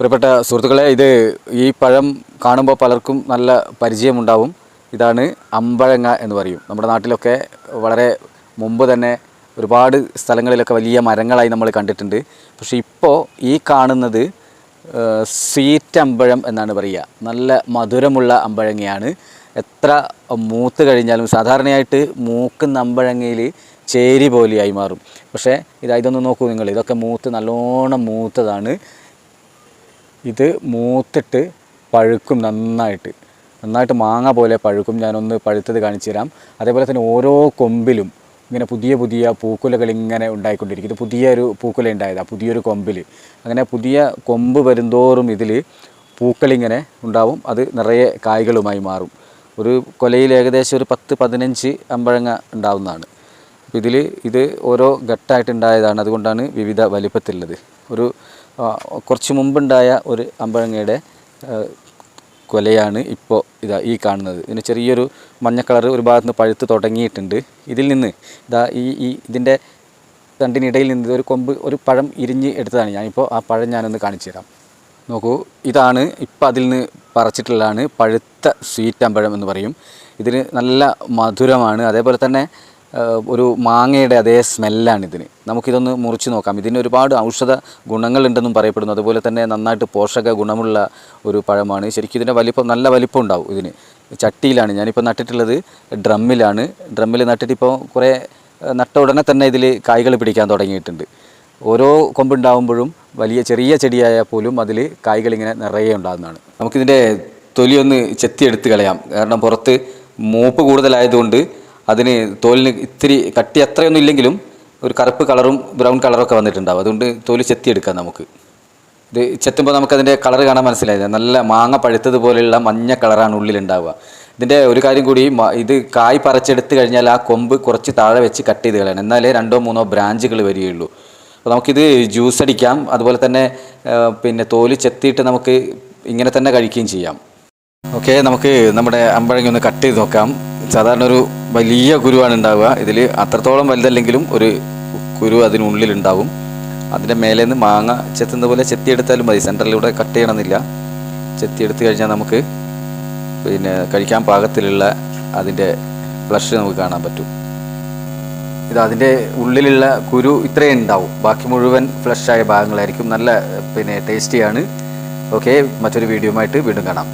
പ്രിയപ്പെട്ട സുഹൃത്തുക്കളെ ഇത് ഈ പഴം കാണുമ്പോൾ പലർക്കും നല്ല പരിചയമുണ്ടാവും. ഇതാണ് അമ്പഴങ്ങ എന്ന് പറയും. നമ്മുടെ നാട്ടിലൊക്കെ വളരെ മുമ്പ് തന്നെ ഒരുപാട് സ്ഥലങ്ങളിലൊക്കെ വലിയ മരങ്ങളായി നമ്മൾ കണ്ടിട്ടുണ്ട്. പക്ഷേ ഇപ്പോൾ ഈ കാണുന്നത് സ്വീറ്റ് അമ്പഴം എന്നാണ് പറയുക. നല്ല മധുരമുള്ള അമ്പഴങ്ങയാണ്. എത്ര മൂത്ത് കഴിഞ്ഞാലും സാധാരണയായിട്ട് മൂക്കുന്ന അമ്പഴങ്ങയിൽ ചേരി പോലെയായി മാറും. പക്ഷേ ഇതാ ഇതൊന്ന് നോക്കൂ നിങ്ങൾ. ഇതൊക്കെ മൂത്ത് നല്ലോണം മൂത്തതാണ്. ഇത് മൂത്തിട്ട് പഴുക്കും നന്നായിട്ട്. നന്നായിട്ട് മാങ്ങ പോലെ പഴുക്കും. ഞാനൊന്ന് പഴുത്തത് കാണിച്ചു തരാം. അതേപോലെ തന്നെ ഓരോ കൊമ്പിലും ഇങ്ങനെ പുതിയ പുതിയ പൂക്കുലകൾ ഇങ്ങനെ ഉണ്ടായിക്കൊണ്ടിരിക്കും. ഇത് പുതിയൊരു പൂക്കുല ഉണ്ടായതാണ് പുതിയൊരു കൊമ്പിൽ അങ്ങനെ പുതിയ കൊമ്പ് വരുന്തോറും ഇതിൽ പൂക്കളിങ്ങനെ ഉണ്ടാവും. അത് നിറയെ കായ്കളുമായി മാറും. ഒരു കൊലയിൽ ഏകദേശം ഒരു പത്ത് പതിനഞ്ച് അമ്പഴങ്ങ ഉണ്ടാവുന്നതാണ്. അപ്പോൾ ഇതിൽ ഇത് ഓരോ ഘട്ടമായിട്ടുണ്ടായതാണ് അതുകൊണ്ടാണ് വിവിധ വലിപ്പത്തിലുള്ളത്. ഒരു കുറച്ച് മുമ്പുണ്ടായ ഒരു അമ്പഴങ്ങയുടെ കൊലയാണ് ഇപ്പോൾ ഇതാ ഈ കാണുന്നത്. ഇതിന് ചെറിയൊരു മഞ്ഞ കളർ ഒരു ഭാഗത്ത് നിന്ന് പഴുത്ത് തുടങ്ങിയിട്ടുണ്ട്. ഇതിൽ നിന്ന് ഇതാ ഈ ഈ ഇതിന്റെ രണ്ടിനിടയിൽ നിന്ന് ഒരു കൊമ്പ് ഒരു പഴം ഇരിഞ്ഞ് എടുത്തതാണ്. ഞാനിപ്പോൾ ആ പഴം ഞാനൊന്ന് കാണിച്ചു തരാം. നോക്കൂ ഇതാണ് ഇപ്പം അതിൽ നിന്ന് പറിച്ചിട്ടുള്ളതാണ് പഴുത്ത സ്വീറ്റ് അമ്പഴം എന്ന് പറയും. ഇതിന് നല്ല മധുരമാണ്. അതേപോലെ തന്നെ ഒരു മാങ്ങയുടെ അതേ സ്മെല്ലാണ് ഇതിന്. നമുക്കിതൊന്ന് മുറിച്ച് നോക്കാം. ഇതിന് ഒരുപാട് ഔഷധ ഗുണങ്ങളുണ്ടെന്നും പറയപ്പെടുന്നു. അതുപോലെ തന്നെ നന്നായിട്ട് പോഷക ഗുണമുള്ള ഒരു പഴമാണ്. ശരിക്കും ഇതിന്റെ വലിപ്പം നല്ല വലിപ്പം ഉണ്ടാവും ഇതിന്. ചട്ടിയിലാണ്. ഞാനിപ്പോൾ നട്ടിട്ടുള്ളത് ഡ്രമ്മിലാണ്. ഡ്രമ്മിൽ നട്ടിട്ടിപ്പോൾ കുറേ നട്ട ഉടനെ തന്നെ ഇതിൽ കായ്കൾ പിടിക്കാൻ തുടങ്ങിയിട്ടുണ്ട്. ഓരോ കൊമ്പുണ്ടാവുമ്പോഴും വലിയ ചെറിയ ചെടിയായാൽ പോലും അതിൽ കായ്കൾ ഇങ്ങനെ നിറയെ ഉണ്ടാകുന്നതാണ്. നമുക്കിതിന്റെ തൊലിയൊന്ന് ചെത്തിയെടുത്ത് കളയാം. കാരണം പുറത്ത് മൂപ്പ് കൂടുതലായതുകൊണ്ട് അതിന് തോലിന് ഇത്തിരി കട്ടി അത്രയൊന്നും ഇല്ലെങ്കിലും ഒരു കറുപ്പ് കളറും ബ്രൗൺ കളറൊക്കെ വന്നിട്ടുണ്ടാവും. അതുകൊണ്ട് തോൽ ചെത്തിയെടുക്കാം നമുക്ക്. ഇത് ചെത്തുമ്പോൾ നമുക്കതിന്റെ കളർ കാണാൻ മനസ്സിലായത് നല്ല മാങ്ങ പഴുത്തതുപോലെയുള്ള മഞ്ഞ കളറാണ് ഉള്ളിലുണ്ടാവുക. ഇതിന്റെ ഒരു കാര്യം കൂടി ഇത് കായ് പറിച്ചെടുത്ത് കഴിഞ്ഞാൽ ആ കൊമ്പ് കുറച്ച് താഴെ വെച്ച് കട്ട് ചെയ്ത് കളയണം. എന്നാലേ രണ്ടോ മൂന്നോ ബ്രാഞ്ചുകൾ വരികയുള്ളൂ. അപ്പോൾ നമുക്കിത് ജ്യൂസ് അടിക്കാം. അതുപോലെ തന്നെ പിന്നെ തോൽ ചെത്തിയിട്ട് നമുക്ക് ഇങ്ങനെ തന്നെ കഴിക്കുകയും ചെയ്യാം. ഓക്കെ നമുക്ക് നമ്മുടെ അമ്പഴങ്ങി ഒന്ന് കട്ട് ചെയ്ത് നോക്കാം. സാധാരണ ഒരു വലിയ കുരുവാണ് ഉണ്ടാവുക. ഇതിൽ അത്രത്തോളം വലുതല്ലെങ്കിലും ഒരു കുരു അതിനുള്ളിലുണ്ടാവും അതിന്റെ മേലെ നിന്ന് മാങ്ങ ചെത്തുന്ന പോലെ ചെത്തിയെടുത്താലും മതി. സെന്ററിലൂടെ കട്ട് ചെയ്യണമെന്നില്ല. ചെത്തിയെടുത്ത് കഴിഞ്ഞാൽ നമുക്ക് പിന്നെ കഴിക്കാൻ പാകത്തിലുള്ള അതിന്റെ ഫ്ലഷ് നമുക്ക് കാണാൻ പറ്റും. ഇത് അതിന്റെ ഉള്ളിലുള്ള കുരു ഇത്രയും ഉണ്ടാവും. ബാക്കി മുഴുവൻ ഫ്ലഷായ ഭാഗങ്ങളായിരിക്കും. നല്ല പിന്നെ ടേസ്റ്റിയാണ്. ഓക്കെ മറ്റൊരു വീഡിയോയുമായിട്ട് വീണ്ടും കാണാം.